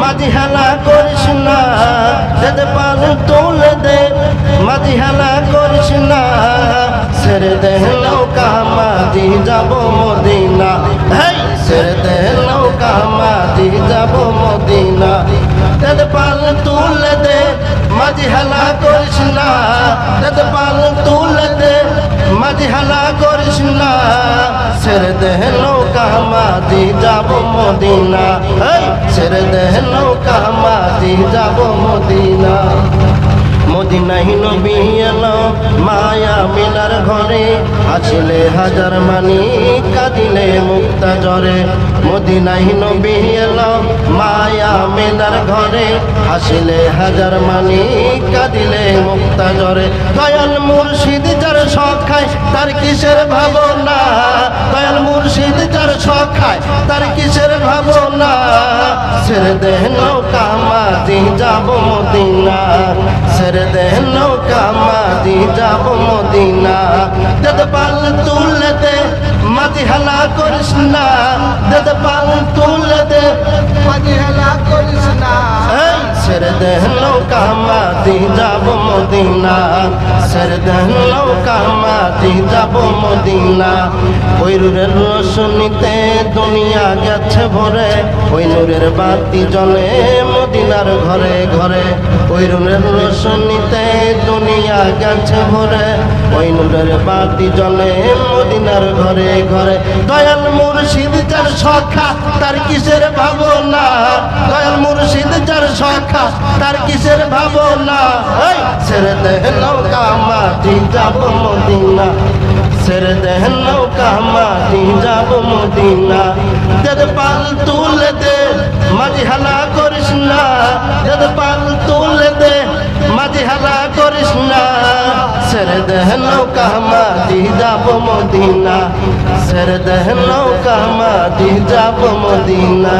মাঝি হেলা করিস না, যেতে পাল তুলে দে। মাঝি হেলা করিস না, ছেড়ে দে নৌকা, মাঝি যাব মদিনা। হেই, ছেড়ে দে নৌকা, মাঝি যাব মদিনা। যেতে পাল তুলে দে মাঝি হেলা করিস না, যেতে পাল তুলে দে। মাঝি হেলা করিস না, ছেড়ে দে নৌকা, মাঝি যাব মদিনা। এই ছেড়ে দে নৌকা মাঝি যাব মদিনা। মদিনাহি নবী এলো মায়া মিলার ঘরে। আসলে হাজার মানি, কাঁদিলে মুক্তা জরে মদিনাহি নবী এলো মায়া মিলার ঘরে। আসলে হাজার মানি, কাঁদিলে মুক্তা জরে দয়াল মুর্শিদ যার শখ খায়, তার কিসের ভাবনা? দয়াল মুর্শিদ যার শখ খায় ছেড়ে দে নৌকা মাঝি, যাব মদিনা ছেড়ে দে নৌকা মাঝি, যাব মদিনা দেদ পাল তুলে দে, মাঝি হালা করিস না। দেদ পাল তুলে দে, মাঝি হেলা করিস না। ছেড়ে নৌকা মাঝি, যাব মদিনা ছেড়ে দে নৌকা যাব মদিনা। ওই রুরের রোশনীতে দুনিয়া গেছে ভরে। ওই নূরের বাতি জলে মদিনার ঘরে ঘরে। ওই রুরের রোশনীতে দুনিয়া গেছে ভরে। ওই নূরের বাতি জলে মদিনার ঘরে ঘরে। দয়াল মুর্শিদ যার সখা, তার কিসের ভাবনা? দয়াল মুর্শিদ যার সখা, তার কিসের ভাবনা? ছেড়ে দে নৌকা মাটি, যাব মদিনা। ছেড়ে দে নৌকা মাটি, যাব মদিনা। দেদ পাল তুলে দে মাঝি হালা করিস না। দেদ পাল তুলে দে মাঝি হালা করিস না। ছেড়ে দে নৌকা মাটি, যাব মদিনা। ছেড়ে দে নৌকা মাটি, যাব মদিনা।